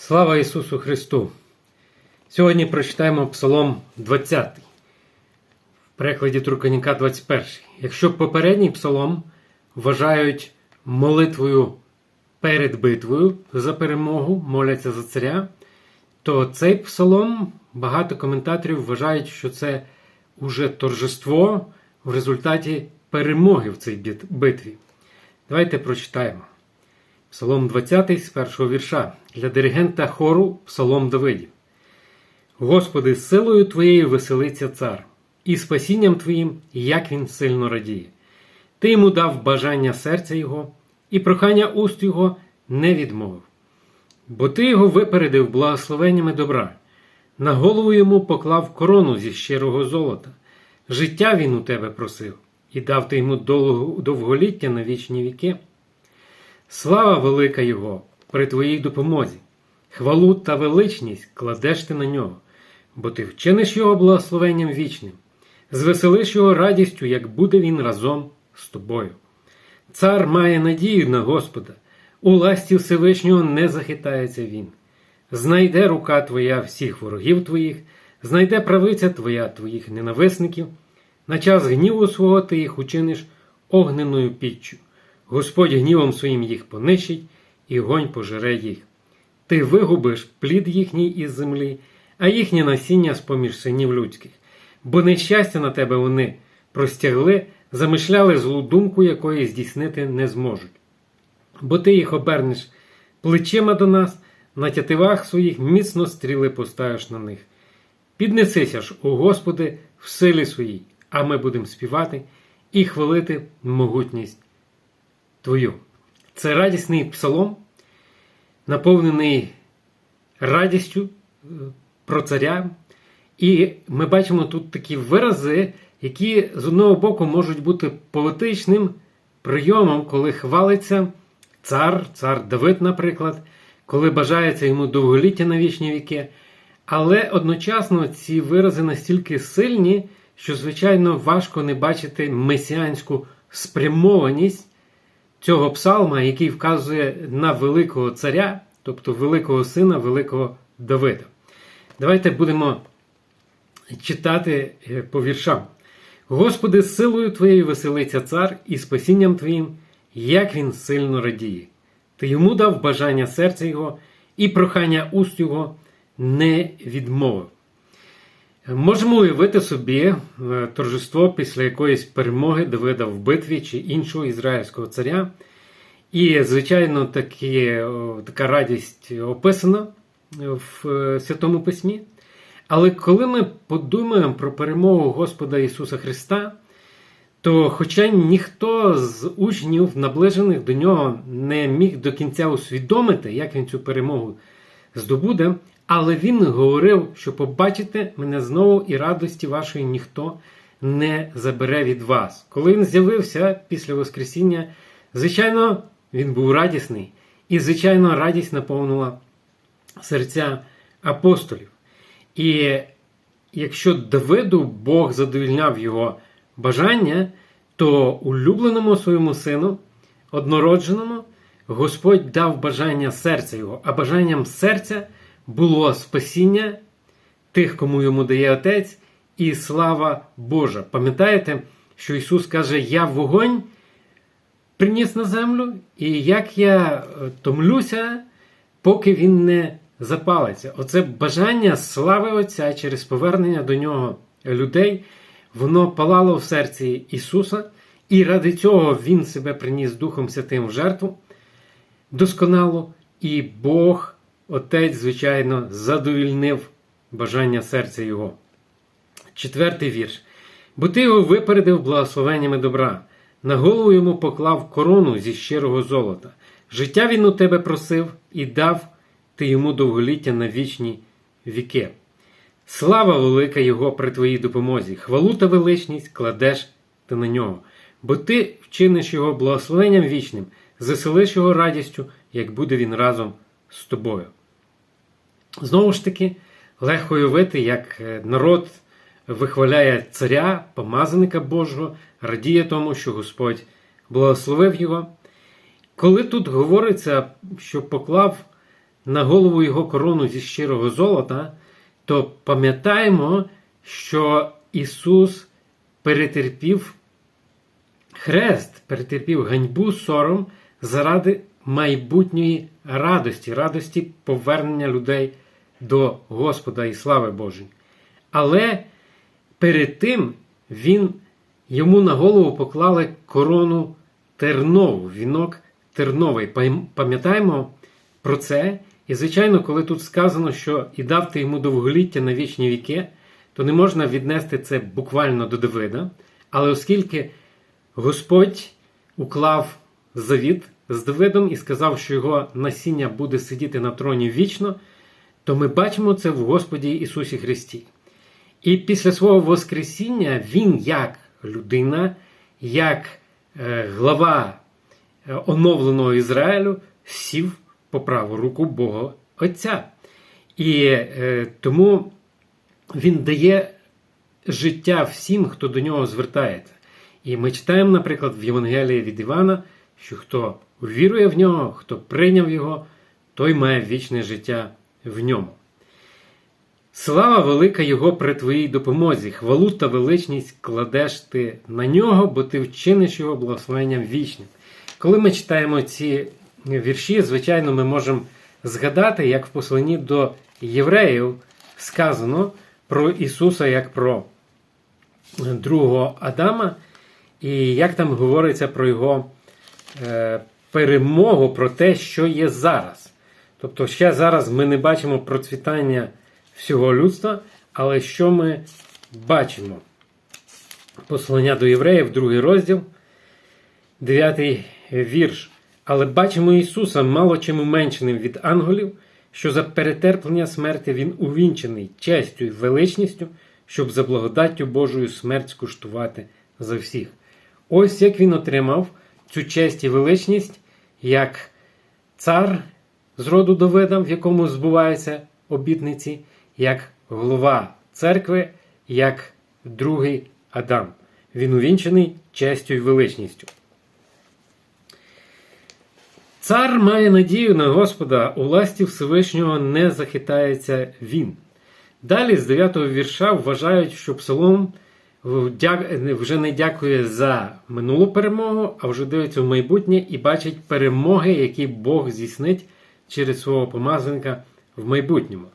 Слава Ісусу Христу! Сьогодні прочитаємо Псалом 20, в перекладі Труканіка 21. Якщо попередній псалом вважають молитвою перед битвою за перемогу, моляться за царя, то цей псалом багато коментаторів вважають, що це уже торжество в результаті перемоги в цій битві. Давайте прочитаємо. Псалом 20 з першого вірша для диригента хору Псалом Давидів. Господи, силою Твоєю веселиться цар, і спасінням Твоїм, як він сильно радіє. Ти йому дав бажання серця Його, і прохання уст Його не відмовив. Бо ти його випередив благословеннями добра, на голову йому поклав корону зі щирого золота. Життя він у тебе просив, і дав ти йому дов- довголіття на вічні віки. Слава велика Його при твоїй допомозі, хвалу та величність кладеш ти на нього, бо ти вчиниш його благословенням вічним, звеселиш його радістю, як буде він разом з тобою. Цар має надію на Господа, у ласті Всевишнього не захитається він. Знайде рука твоя всіх ворогів твоїх, знайде правиця твоя твоїх ненависників. На час гніву свого ти їх учиниш огненою піччю. Господь гнівом своїм їх понищить, і гонь пожере їх. Ти вигубиш плід їхній із землі, а їхнє насіння з поміж синів людських. Бо нещастя на тебе вони простягли, замишляли злу думку, якої здійснити не зможуть. Бо ти їх обернеш плечима до нас, на тятивах своїх міцно стріли поставиш на них. Піднесися ж, о Господи, в силі своїй, а ми будемо співати і хвалити могутність Твою. Це радісний псалом, наповнений радістю е, про царя. І ми бачимо тут такі вирази, які з одного боку можуть бути поетичним прийомом, коли хвалиться цар, цар Давид, наприклад, коли бажається йому довголіття на вічні віки. Але одночасно ці вирази настільки сильні, що, звичайно, важко не бачити месіанську спрямованість цього псалма, який вказує на великого царя, тобто великого сина, великого Давида. Давайте будемо читати е, по віршам. Господи, силою Твоєю веселиться цар і спасінням Твоїм, як він сильно радіє. Ти йому дав бажання серця Його, і прохання уст Його не відмовив. Можемо уявити собі е, торжество після якоїсь перемоги Давида в битві чи іншого ізраїльського царя. І, звичайно, такі, така радість описана в е, Святому Письмі. Але коли ми подумаємо про перемогу Господа Ісуса Христа, то, хоча ніхто з учнів, наближених до нього, не міг до кінця усвідомити, як він цю перемогу здобуде, але він говорив, що побачите мене знову і радості вашої ніхто не забере від вас. Коли він з'явився після Воскресіння, звичайно, він був радісний, і, звичайно, радість наповнила серця апостолів. І якщо Давиду Бог задовільняв його бажання, то улюбленому своєму сину, однородженому, Господь дав бажання серця його, а бажанням серця було спасіння тих, кому йому дає Отець, і слава Божа. Пам'ятаєте, що Ісус каже: Я вогонь приніс на землю, і як я е, томлюся, поки він не запалиться. Оце бажання слави Отця через повернення до нього людей, воно палало в серці Ісуса, і ради цього Він себе приніс Духом Святим в жертву досконало, і Бог, Отець, звичайно, задовільнив бажання серця Його. Четвертий вірш. Бо ти його випередив благословеннями добра, на голову йому поклав корону зі щирого золота. Життя він у тебе просив і дав ти йому довголіття на вічні віки. Слава велика Його при твоїй допомозі, хвалу та величність кладеш ти на нього, бо ти вчиниш його благословенням вічним, заселиш його радістю, як буде він разом з тобою. Знову ж таки, легко уявити, як е, народ вихваляє царя, помазаника Божого, радіє тому, що Господь благословив його. Коли тут говориться, що поклав на голову його корону зі щирого золота, то пам'ятаємо, що Ісус перетерпів хрест, перетерпів ганьбу, сором заради майбутньої радості, радості повернення людей до Господа і слави Божої. Але перед тим він йому на голову поклали корону тернову, вінок терновий. Пам- Пам'ятаємо про це. І, звичайно, коли тут сказано, що і дав ти йому довголіття на вічні віки, то не можна віднести це буквально до Давида. Але оскільки Господь уклав завіт з Давидом і сказав, що його насіння буде сидіти на троні вічно, то ми бачимо це в Господі Ісусі Христі. І після свого Воскресіння Він, як людина, як е, глава е, оновленого Ізраїлю, сів по праву руку Бога Отця. І е, тому Він дає життя всім, хто до нього звертається. І ми читаємо, наприклад, в Євангелії від Івана, що хто вірує в нього, хто прийняв його, той має вічне життя в ньому. Слава велика Його при твоїй допомозі, хвалу та величність кладеш ти на нього, бо ти вчиниш його благословенням вічним. Коли ми читаємо ці вірші, звичайно, ми можемо згадати, як в посланні до євреїв сказано про Ісуса як про другого Адама, і як там говориться про його е, перемогу, про те, що є зараз. Тобто, ще зараз ми не бачимо процвітання всього людства, але що ми бачимо? Послання до євреїв, другий розділ, дев'ятий вірш. Але бачимо Ісуса мало чим уменшеним від ангелів, що за перетерплення смерті Він увінчений честю і величністю, щоб за благодаттю Божою смерть скуштувати за всіх. Ось як він отримав цю честь і величність, як цар з роду Давида, в якому збуваються обітниці, як голова церкви, як другий Адам. Він увінчений честю і величністю. Цар має надію на Господа, у власті Всевишнього не захитається він. Далі з 9 вірша вважають, що Псалом вже не дякує за минулу перемогу, а вже дивиться в майбутнє і бачить перемоги, які Бог здійснить через свого помазаника в майбутньому.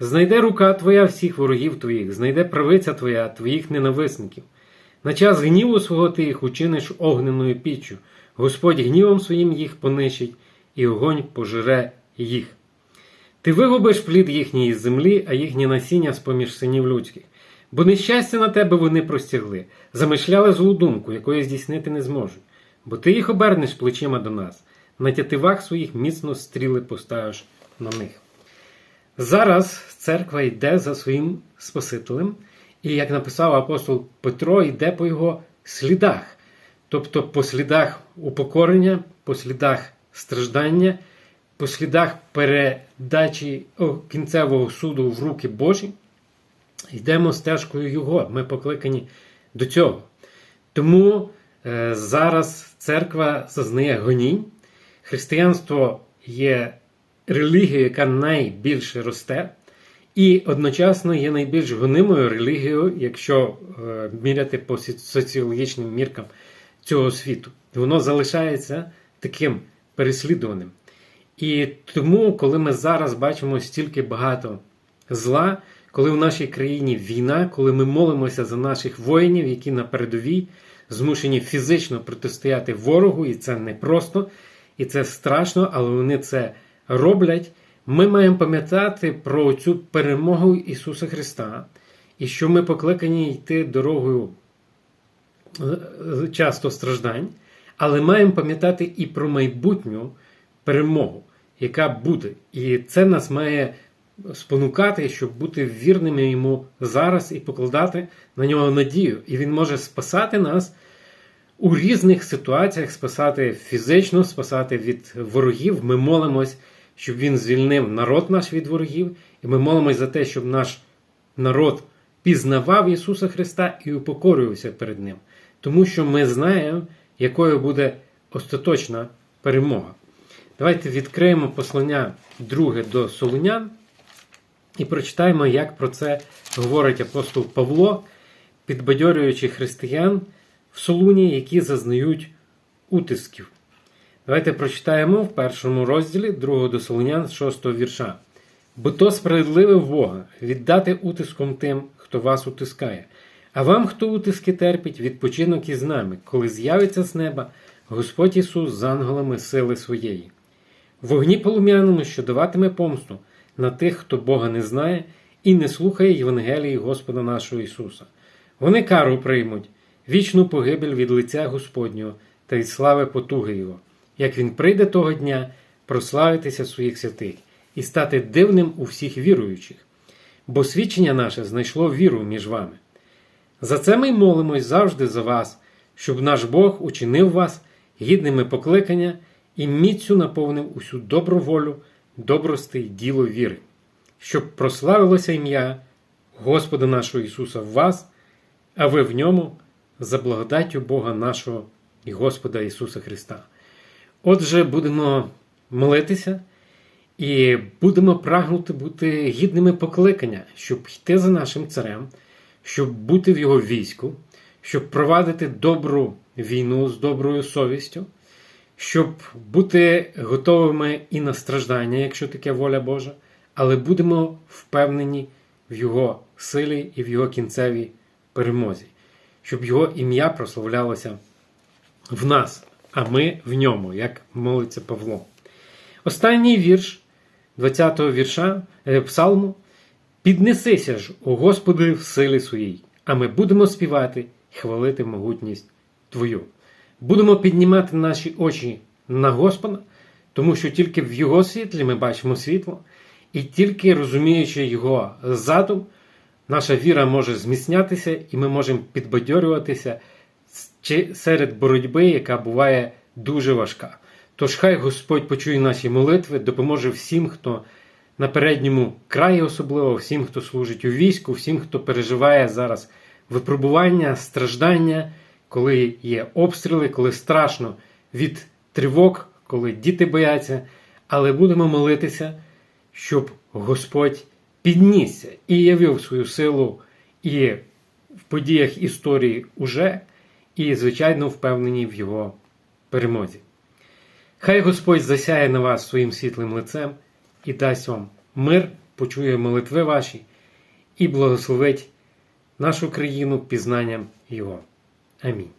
Знайде рука твоя всіх ворогів твоїх, знайде правиця твоя твоїх ненависників. На час гніву свого ти їх учиниш огненою піччю. Господь гнівом своїм їх понищить, і огонь пожере їх. Ти вигубиш плід їхньої землі, а їхнє насіння з поміж синів людських. Бо нещастя на тебе вони простягли, замишляли злу думку, якої здійснити не зможуть. Бо ти їх обернеш плечима до нас, на тятивах своїх міцно стріли поставиш на них. Зараз церква йде за своїм Спасителем, і, як написав апостол Петро, йде по його слідах, тобто по слідах упокорення, по слідах страждання, по слідах передачі кінцевого суду в руки Божі. Йдемо стежкою Його. Ми покликані до цього. Тому е, зараз церква зазнає гонінь. Християнство є релігією, яка найбільше росте, і одночасно є найбільш гонимою релігією, якщо е, міряти по соціологічним міркам цього світу. Воно залишається таким переслідуваним. І тому, коли ми зараз бачимо стільки багато зла, коли в нашій країні війна, коли ми молимося за наших воїнів, які на передовій змушені фізично протистояти ворогу, і це не просто, і це страшно, але вони це роблять. Ми маємо пам'ятати про цю перемогу Ісуса Христа, і що ми покликані йти дорогою часто страждань, але маємо пам'ятати і про майбутню перемогу, яка буде. І це нас має спонукати, щоб бути вірними йому зараз і покладати на нього надію. І він може спасати нас у різних ситуаціях, спасати фізично, спасати від ворогів. Ми молимось, щоб він звільнив народ наш від ворогів, і ми молимось за те, щоб наш народ пізнавав Ісуса Христа і упокорювався перед Ним. Тому що ми знаємо, якою буде остаточна перемога. Давайте відкриємо послання друге до Солунян і прочитаємо, як про це говорить апостол Павло, підбадьорюючи християн Солуні, які зазнають утисків. Давайте прочитаємо в першому розділі 2 до Солонян 6 вірша. Бо то справедливе в Бога віддати утиском тим, хто вас утискає. А вам, хто утиски терпить, відпочинок із нами, коли з'явиться з неба Господь Ісус з ангелами сили своєї. Вогні полум'яному, що даватиме помсту на тих, хто Бога не знає і не слухає Євангелії Господа нашого Ісуса. Вони кару приймуть, вічну погибель від лиця Господнього та й слави потуги Його, як Він прийде того дня прославитися своїх святих і стати дивним у всіх віруючих, бо свідчення наше знайшло віру між вами. За це ми молимось завжди за вас, щоб наш Бог учинив вас гідними покликання і міцю наповнив усю добру волю, добрости й діло віри, щоб прославилося ім'я Господа нашого Ісуса в вас, а ви в ньому за благодаттю Бога нашого і Господа Ісуса Христа. Отже, будемо молитися і будемо прагнути бути гідними покликання, щоб йти за нашим царем, щоб бути в його війську, щоб провадити добру війну з доброю совістю, щоб бути готовими і на страждання, якщо таке воля Божа, але будемо впевнені в Його силі і в Його кінцевій перемозі, щоб Його ім'я прославлялося в нас, а ми в ньому, як молиться Павло. Останній вірш 20-го вірша е, Псалму. Піднесися ж, о Господи, в силі своїй, а ми будемо співати хвалити могутність Твою. Будемо піднімати наші очі на Господа, тому що тільки в Його світлі ми бачимо світло, і тільки розуміючи Його задум, наша віра може зміцнятися, і ми можемо підбадьорюватися серед боротьби, яка буває дуже важка. Тож хай Господь почує наші молитви, допоможе всім, хто на передньому краї, особливо всім, хто служить у війську, всім, хто переживає зараз випробування, страждання, коли є обстріли, коли страшно від тривог, коли діти бояться. Але будемо молитися, щоб Господь піднісся і явив свою силу і в подіях історії уже, і, звичайно, впевнені в його перемозі. Хай Господь засяє на вас своїм світлим лицем і дасть вам мир, почує молитви ваші і благословить нашу країну пізнанням Його. Амінь.